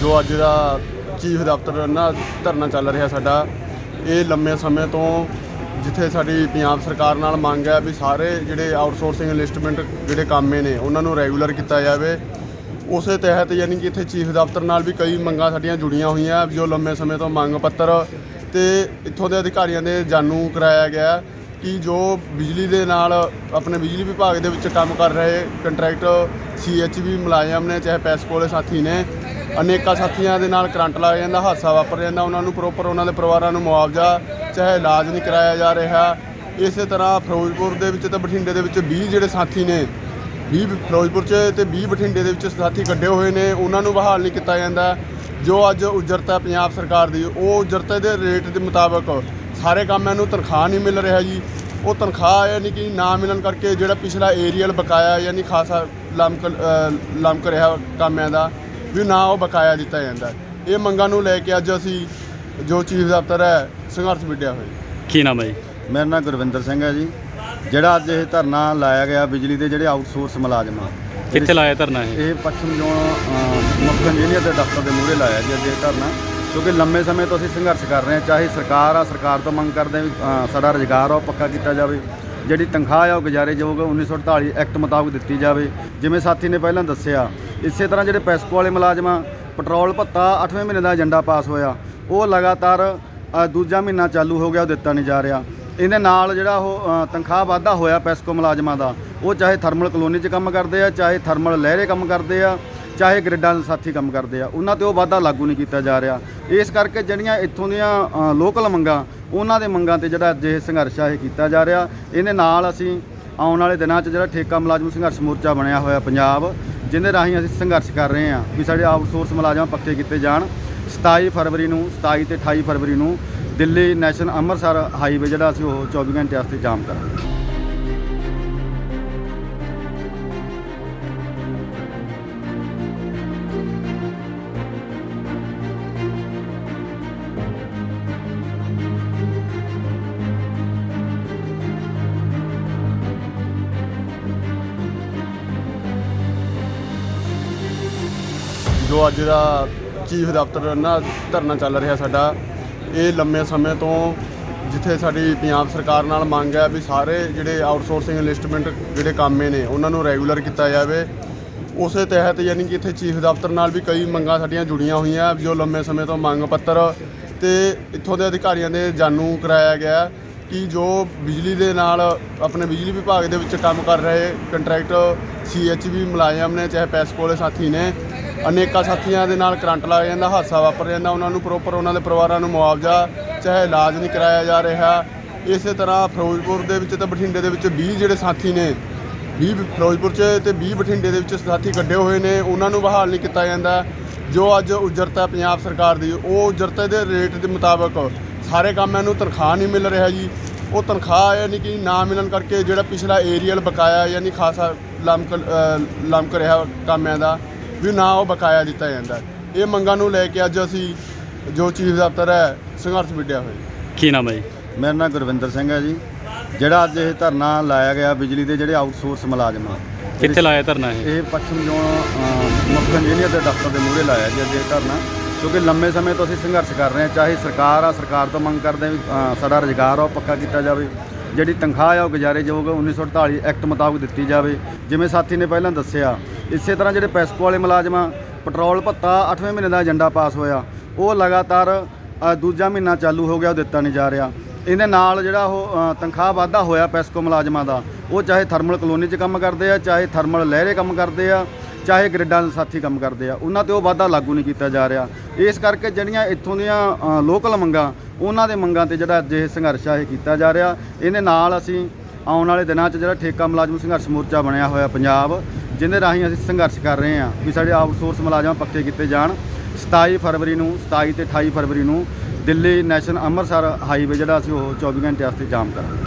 ਜੋ ਅੱਜ ਦਾ ਚੀਫ ਦਫ਼ਤਰ ਨਾ ਧਰਨਾ ਚੱਲ ਰਿਹਾ ਸਾਡਾ, ਇਹ ਲੰਮੇ ਸਮੇਂ ਤੋਂ ਜਿੱਥੇ ਸਾਡੀ ਪੰਜਾਬ ਸਰਕਾਰ ਨਾਲ ਮੰਗ ਹੈ ਵੀ ਸਾਰੇ ਜਿਹੜੇ ਆਊਟਸੋਰਸਿੰਗ ਇਨਵੈਸਟਮੈਂਟ ਜਿਹੜੇ ਕੰਮੇ ਨੇ, ਉਹਨਾਂ ਨੂੰ ਰੈਗੂਲਰ ਕੀਤਾ ਜਾਵੇ। ਉਸੇ ਤਹਿਤ ਯਾਨੀ ਕਿ ਇੱਥੇ ਚੀਫ ਦਫ਼ਤਰ ਨਾਲ ਵੀ ਕਈ ਮੰਗਾਂ ਸਾਡੀਆਂ ਜੁੜੀਆਂ ਹੋਈਆਂ, ਜੋ ਲੰਮੇ ਸਮੇਂ ਤੋਂ ਮੰਗ ਪੱਤਰ ਤੇ ਇੱਥੋਂ ਦੇ ਅਧਿਕਾਰੀਆਂ ਦੇ ਜਾਣੂ ਕਰਾਇਆ ਗਿਆ ਕਿ ਜੋ ਬਿਜਲੀ ਦੇ ਨਾਲ ਆਪਣੇ ਬਿਜਲੀ ਵਿਭਾਗ ਦੇ ਵਿੱਚ ਕੰਮ ਕਰ ਰਹੇ ਕੰਟਰੈਕਟ ਸੀਐਚਬੀ ਮੁਲਾਜ਼ਮ ਨੇ, ਚਾਹੇ ਪੈਸਕੋ ਵਾਲੇ ਸਾਥੀ ਨੇ ਅਨੇਕਾਂ ਸਾਥੀਆਂ ਦੇ ਨਾਲ ਕਰੰਟ ਲੱਗ ਜਾਂਦਾ ਹਾਦਸਾ ਵਾਪਰ ਜਾਂਦਾ ਉਹਨਾਂ ਨੂੰ ਪ੍ਰੋਪਰ ਉਹਨਾਂ ਦੇ ਪਰਿਵਾਰਾਂ ਨੂੰ ਮੁਆਵਜ਼ਾ ਚਾਹੇ ਇਲਾਜ ਨਹੀਂ ਕਰਾਇਆ ਜਾ ਰਿਹਾ। ਇਸੇ ਤਰ੍ਹਾਂ ਫਿਰੋਜ਼ਪੁਰ ਦੇ ਵਿੱਚ ਤੇ ਬਠਿੰਡੇ ਦੇ ਵਿੱਚ 20 ਜਿਹੜੇ ਸਾਥੀ ਨੇ 20 ਫਿਰੋਜ਼ਪੁਰ 'ਚ ਤੇ 20 ਬਠਿੰਡੇ ਦੇ ਵਿੱਚ ਸਾਥੀ ਕੱਢੇ ਹੋਏ ਨੇ ਉਹਨਾਂ ਨੂੰ ਬਹਾਲ ਨਹੀਂ ਕੀਤਾ ਜਾਂਦਾ। ਜੋ ਅੱਜ ਉਜਰਤਾ ਪੰਜਾਬ ਸਰਕਾਰ ਦੀ ਉਹ ਉਜਰਤਾ ਦੇ ਰੇਟ ਦੇ ਮੁਤਾਬਕ ਸਾਰੇ ਕੰਮਾਂ ਨੂੰ ਤਨਖਾਹ ਨਹੀਂ ਮਿਲ ਰਿਹਾ ਜੀ। ਉਹ ਤਨਖਾਹ ਯਾਨੀ ਕਿ ਨਾ ਮਿਲਣ ਕਰਕੇ ਜਿਹੜਾ ਪਿਛਲਾ ਏਰੀਅਲ ਬਕਾਇਆ ਯਾਨੀ ਖਾਸਾ ਲੰਮਕ ਅ, ਲੰਮਕ ਰਿਹਾ ਕੰਮਾਂ ਦਾ ਵੀ ਨਾ ਉਹ ਬਕਾਇਆ ਦਿੱਤਾ ਜਾਂਦਾ। ਇਹ ਮੰਗਾਂ ਨੂੰ ਲੈ ਕੇ ਅੱਜ ਅਸੀਂ ਜੋ ਚੀਫ ਦਫ਼ਤਰ ਹੈ ਸੰਘਰਸ਼ ਵਿੱਢਿਆ ਹੋਇਆ। ਕੀ ਨਾਮ ਹੈ ਜੀ? ਮੇਰਾ ਨਾਮ ਗੁਰਵਿੰਦਰ ਸਿੰਘ ਹੈ ਜੀ। ਜਿਹੜਾ ਅੱਜ ਇਹ ਧਰਨਾ ਲਾਇਆ ਗਿਆ ਬਿਜਲੀ ਦੇ ਜਿਹੜੇ ਆਊਟਸੋਰਸ ਮੁਲਾਜ਼ਮ ਆ ਕਿੱਥੇ ਲਾਇਆ ਧਰਨਾ ਇਹ? ਇਹ ਪੱਛਮ ਜ਼ੋਨ ਮੁੱਖ ਇੰਜੀਨੀਅਰ ਦੇ ਦਫ਼ਤਰ ਦੇ ਮੂਹਰੇ ਲਾਇਆ ਜੀ ਅੱਜ ਇਹ ਧਰਨਾ। ਕਿਉਂਕਿ ਲੰਮੇ ਸਮੇਂ ਤੋਂ ਅਸੀਂ ਸੰਘਰਸ਼ ਕਰ ਰਹੇ ਹਾਂ ਚਾਹੇ ਸਰਕਾਰ ਆ ਸਰਕਾਰ ਤੋਂ ਮੰਗ ਕਰਦੇ ਹਾਂ ਵੀ ਅ, ਸਾਡਾ ਰੁਜ਼ਗਾਰ ਆ ਉਹ ਪੱਕਾ ਕੀਤਾ ਜਾਵੇ। ਜਿਹੜੀ ਤਨਖਾਹ ਆ ਉਹ ਗੁਜ਼ਾਰੇਯੋਗ 1948 ਐਕਟ ਮੁਤਾਬਕ ਦਿੱਤੀ ਜਾਵੇ। ਜਿਵੇਂ ਸਾਥੀ ਨੇ ਪਹਿਲਾਂ ਦੱਸਿਆ, ਇਸੇ ਤਰ੍ਹਾਂ ਜਿਹੜੇ ਪੈਸਕੋ ਵਾਲੇ ਮੁਲਾਜ਼ਮਾਂ, ਪੈਟਰੋਲ ਭੱਤਾ 8ਵੇਂ ਮਹੀਨੇ ਦਾ ਏਜੰਡਾ ਪਾਸ ਹੋਇਆ, ਉਹ ਲਗਾਤਾਰ ਦੂਜਾ ਮਹੀਨਾ ਚਾਲੂ ਹੋ ਗਿਆ, ਉਹ ਦਿੱਤਾ ਨਹੀਂ ਜਾ ਰਿਹਾ। ਇਹਦੇ ਨਾਲ ਜਿਹੜਾ ਉਹ ਤਨਖਾਹ ਵਾਧਾ ਹੋਇਆ ਪੈਸਕੋ ਮੁਲਾਜ਼ਮਾਂ ਦਾ, ਉਹ ਚਾਹੇ ਥਰਮਲ ਕਲੋਨੀ 'ਚ ਕੰਮ ਕਰਦੇ ਆ, ਚਾਹੇ ਥਰਮਲ ਲਹਿਰੇ ਕੰਮ ਕਰਦੇ ਆ, ਚਾਹੇ ਗ੍ਰਿਡਾਂ ਦੇ ਸਾਥੀ ਕੰਮ ਕਰਦੇ ਆ, ਉਹਨਾਂ ਤੇ ਉਹ ਵਾਧਾ ਲਾਗੂ ਨਹੀਂ ਕੀਤਾ ਜਾ ਰਿਹਾ। ਇਸ ਕਰਕੇ ਜਿਹੜੀਆਂ ਇੱਥੋਂ ਦੀਆਂ ਲੋਕਲ ਮੰਗਾਂ ਉਹਨਾਂ ਦੇ ਮੰਗਾਂ ਤੇ ਜਿਹੜਾ ਅੱਜ ਇਹ ਸੰਘਰਸ਼ ਆ, ਇਹ ਕੀਤਾ ਜਾ ਰਿਹਾ। ਇਹਦੇ ਨਾਲ ਅਸੀਂ ਆਉਣ ਵਾਲੇ ਦਿਨਾਂ 'ਚ ਜਿਹੜਾ ਠੇਕਾ ਮੁਲਾਜ਼ਮ ਸੰਘਰਸ਼ ਮੋਰਚਾ ਬਣਿਆ ਹੋਇਆ ਪੰਜਾਬ, ਜਿਹਦੇ ਰਾਹੀਂ ਅਸੀਂ ਸੰਘਰਸ਼ ਕਰ ਰਹੇ ਹਾਂ ਵੀ ਸਾਡੇ ਆਊਟਸੋਰਸ ਮੁਲਾਜ਼ਮ ਪੱਕੇ ਕੀਤੇ ਜਾਣ। 27 ਫਰਵਰੀ ਨੂੰ 27 ਤੇ 28 ਫਰਵਰੀ ਨੂੰ ਦਿੱਲੀ ਨੈਸ਼ਨਲ ਅੰਮ੍ਰਿਤਸਰ ਹਾਈਵੇ ਜਿਹੜਾ ਅਸੀਂ ਉਹ 24 ਘੰਟੇ ਵਾਸਤੇ ਜਾਮ ਕਰਾਂਗੇ। ਜੋ ਅੱਜ ਦਾ ਚੀਫ ਦਫ਼ਤਰ ਨਾ ਧਰਨਾ ਚੱਲ ਰਿਹਾ ਸਾਡਾ, ਇਹ ਲੰਮੇ ਸਮੇਂ ਤੋਂ ਜਿੱਥੇ ਸਾਡੀ ਪੰਜਾਬ ਸਰਕਾਰ ਨਾਲ ਮੰਗ ਹੈ ਵੀ ਸਾਰੇ ਜਿਹੜੇ ਆਊਟਸੋਰਸਿੰਗ ਇਨਵੈਸਟਮੈਂਟ ਜਿਹੜੇ ਕੰਮੇ ਨੇ, ਉਹਨਾਂ ਨੂੰ ਰੈਗੂਲਰ ਕੀਤਾ ਜਾਵੇ। ਉਸੇ ਤਹਿਤ ਯਾਨੀ ਕਿ ਇੱਥੇ ਚੀਫ ਦਫ਼ਤਰ ਨਾਲ ਵੀ ਕਈ ਮੰਗਾਂ ਸਾਡੀਆਂ ਜੁੜੀਆਂ ਹੋਈਆਂ, ਜੋ ਲੰਮੇ ਸਮੇਂ ਤੋਂ ਮੰਗ ਪੱਤਰ ਤੇ ਇੱਥੋਂ ਦੇ ਅਧਿਕਾਰੀਆਂ ਦੇ ਜਾਣੂ ਕਰਾਇਆ ਗਿਆ ਕਿ ਜੋ ਬਿਜਲੀ ਦੇ ਨਾਲ ਆਪਣੇ ਬਿਜਲੀ ਵਿਭਾਗ ਦੇ ਵਿੱਚ ਕੰਮ ਕਰ ਰਹੇ ਕੰਟਰੈਕਟ ਸੀਐਚਬੀ ਮੁਲਾਜ਼ਮ ਨੇ, ਚਾਹੇ ਪੈਸਕੋ ਵਾਲੇ ਸਾਥੀ ਨੇ ਅਨੇਕਾਂ ਸਾਥੀਆਂ ਦੇ ਨਾਲ ਕਰੰਟ ਲੱਗ ਜਾਂਦਾ ਹਾਦਸਾ ਵਾਪਰ ਜਾਂਦਾ ਉਹਨਾਂ ਨੂੰ ਪ੍ਰੋਪਰ ਉਹਨਾਂ ਦੇ ਪਰਿਵਾਰਾਂ ਨੂੰ ਮੁਆਵਜ਼ਾ ਚਾਹੇ ਇਲਾਜ ਨਹੀਂ ਕਰਾਇਆ ਜਾ ਰਿਹਾ। ਇਸੇ ਤਰ੍ਹਾਂ ਫਿਰੋਜ਼ਪੁਰ ਦੇ ਵਿੱਚ ਤੇ ਬਠਿੰਡੇ ਦੇ ਵਿੱਚ 20 ਜਿਹੜੇ ਸਾਥੀ ਨੇ 20 ਫਿਰੋਜ਼ਪੁਰ 'ਚ ਤੇ 20 ਬਠਿੰਡੇ ਦੇ ਵਿੱਚ ਸਾਥੀ ਕੱਢੇ ਹੋਏ ਨੇ ਉਹਨਾਂ ਨੂੰ ਬਹਾਲ ਨਹੀਂ ਕੀਤਾ ਜਾਂਦਾ। ਜੋ ਅੱਜ ਉਜਰਤ ਹੈ ਪੰਜਾਬ ਸਰਕਾਰ ਦੀ ਉਹ ਉਜਰਤ ਦੇ ਰੇਟ ਦੇ ਮੁਤਾਬਕ ਸਾਰੇ ਕੰਮਾਂ ਨੂੰ ਤਨਖਾਹ ਨਹੀਂ ਮਿਲ ਰਿਹਾ ਜੀ। ਉਹ ਤਨਖਾਹ ਯਾਨੀ ਕਿ ਨਾ ਮਿਲਣ ਕਰਕੇ ਜਿਹੜਾ ਪਿਛਲਾ ਏਰੀਅਲ ਬਕਾਇਆ ਯਾਨੀ ਖਾਸਾ ਲੰਮਕ ਅ, ਲੰਮਕ ਰਿਹਾ ਕੰਮਾਂ ਦਾ ਵੀ ਨਾ ਉਹ ਬਕਾਇਆ ਦਿੱਤਾ ਜਾਂਦਾ ਇਹ ਮੰਗਾਂ ਨੂੰ ਲੈ ਕੇ ਅੱਜ ਅਸੀਂ ਜੋ ਚੀਫ ਦਫ਼ਤਰ ਹੈ ਸੰਘਰਸ਼ ਵਿੱਢਿਆ ਹੋਇਆ ਕੀ ਨਾਮ ਹੈ ਜੀ? ਮੇਰਾ ਨਾਮ ਗੁਰਵਿੰਦਰ ਸਿੰਘ ਹੈ ਜੀ। ਜਿਹੜਾ ਅੱਜ ਇਹ ਧਰਨਾ ਲਾਇਆ ਗਿਆ ਬਿਜਲੀ ਦੇ ਜਿਹੜੇ ਆਊਟਸੋਰਸ ਮੁਲਾਜ਼ਮ ਆ ਕਿੱਥੇ ਲਾਇਆ ਧਰਨਾ ਇਹ? ਇਹ ਪੱਛਮ ਜ਼ੋਨ ਅ, ਮੁੱਖ ਇੰਜੀਨੀਅਰ ਦੇ ਦਫ਼ਤਰ ਦੇ ਮੂਹਰੇ ਲਾਇਆ ਜੀ ਅੱਜ ਇਹ ਧਰਨਾ। ਕਿਉਂਕਿ ਲੰਮੇ ਸਮੇਂ ਤੋਂ ਅਸੀਂ ਸੰਘਰਸ਼ ਕਰ ਰਹੇ ਹਾਂ ਚਾਹੇ ਸਰਕਾਰ ਆ ਸਰਕਾਰ ਤੋਂ ਮੰਗ ਕਰਦੇ ਹਾਂ ਵੀ ਅ, ਸਾਡਾ ਰੁਜ਼ਗਾਰ ਆ ਉਹ ਪੱਕਾ ਕੀਤਾ ਜਾਵੇ। ਜਿਹੜੀ ਤਨਖਾਹ ਆ ਉਹ ਗੁਜ਼ਾਰੇਯੋਗ 1948 ਐਕਟ ਮੁਤਾਬਕ ਦਿੱਤੀ ਜਾਵੇ। ਜਿਵੇਂ ਸਾਥੀ ਨੇ ਪਹਿਲਾਂ ਦੱਸਿਆ, ਇਸੇ ਤਰ੍ਹਾਂ ਜਿਹੜੇ ਪੈਸਕੋ ਵਾਲੇ ਮੁਲਾਜ਼ਮਾਂ ਪੈਟਰੋਲ ਭੱਤਾ 8ਵੇਂ ਮਹੀਨੇ ਦਾ ਏਜੰਡਾ ਪਾਸ ਹੋਇਆ। ਉਹ ਲਗਾਤਾਰ ਦੂਜਾ ਮਹੀਨਾ ਚਾਲੂ ਹੋ ਗਿਆ, ਉਹ ਦਿੱਤਾ ਨਹੀਂ ਜਾ ਰਿਹਾ। ਇਹਦੇ ਨਾਲ ਜਿਹੜਾ ਉਹ ਤਨਖਾਹ ਵਾਧਾ ਹੋਇਆ ਪੈਸਕੋ ਮੁਲਾਜ਼ਮਾਂ ਦਾ, ਉਹ ਚਾਹੇ ਥਰਮਲ ਕਲੋਨੀ 'ਚ ਕੰਮ ਕਰਦੇ ਆ, ਚਾਹੇ ਥਰਮਲ ਲਹਿਰੇ ਕੰਮ ਕਰਦੇ ਆ ਚਾਹੇ ਗ੍ਰਿਡਾਂ ਦੇ ਸਾਥੀ ਕੰਮ ਕਰਦੇ ਆ, ਉਹਨਾਂ ਤੇ ਉਹ ਵਾਧਾ ਲਾਗੂ ਨਹੀਂ ਕੀਤਾ ਜਾ ਰਿਹਾ। ਇਸ ਕਰਕੇ ਜਿਹੜੀਆਂ ਇੱਥੋਂ ਦੀਆਂ ਲੋਕਲ ਮੰਗਾਂ, ਉਹਨਾਂ ਦੇ ਮੰਗਾਂ ਤੇ ਜਿਹੜਾ ਅੱਜ ਇਹ ਸੰਘਰਸ਼ ਆ ਇਹ ਕੀਤਾ ਜਾ ਰਿਹਾ। ਇਹਦੇ ਨਾਲ ਅਸੀਂ ਆਉਣ ਵਾਲੇ ਦਿਨਾਂ 'ਚ ਜਿਹੜਾ ਠੇਕਾ ਮੁਲਾਜ਼ਮ ਸੰਘਰਸ਼ ਮੋਰਚਾ ਬਣਿਆ ਹੋਇਆ ਪੰਜਾਬ, ਜਿਹਦੇ ਰਾਹੀਂ ਅਸੀਂ ਸੰਘਰਸ਼ ਕਰ ਰਹੇ ਹਾਂ ਵੀ ਸਾਡੇ ਆਊਟਸੋਰਸ ਮੁਲਾਜ਼ਮ ਪੱਕੇ ਕੀਤੇ ਜਾਣ। 27 ਫਰਵਰੀ ਨੂੰ 27 ਤੇ 28 ਫਰਵਰੀ ਨੂੰ ਦਿੱਲੀ ਨੈਸ਼ਨਲ ਅੰਮ੍ਰਿਤਸਰ ਹਾਈਵੇ ਜਿਹੜਾ ਅਸੀਂ ਉਹ 24 ਘੰਟੇ ਵਾਸਤੇ ਜਾਮ ਕਰਾਂਗੇ।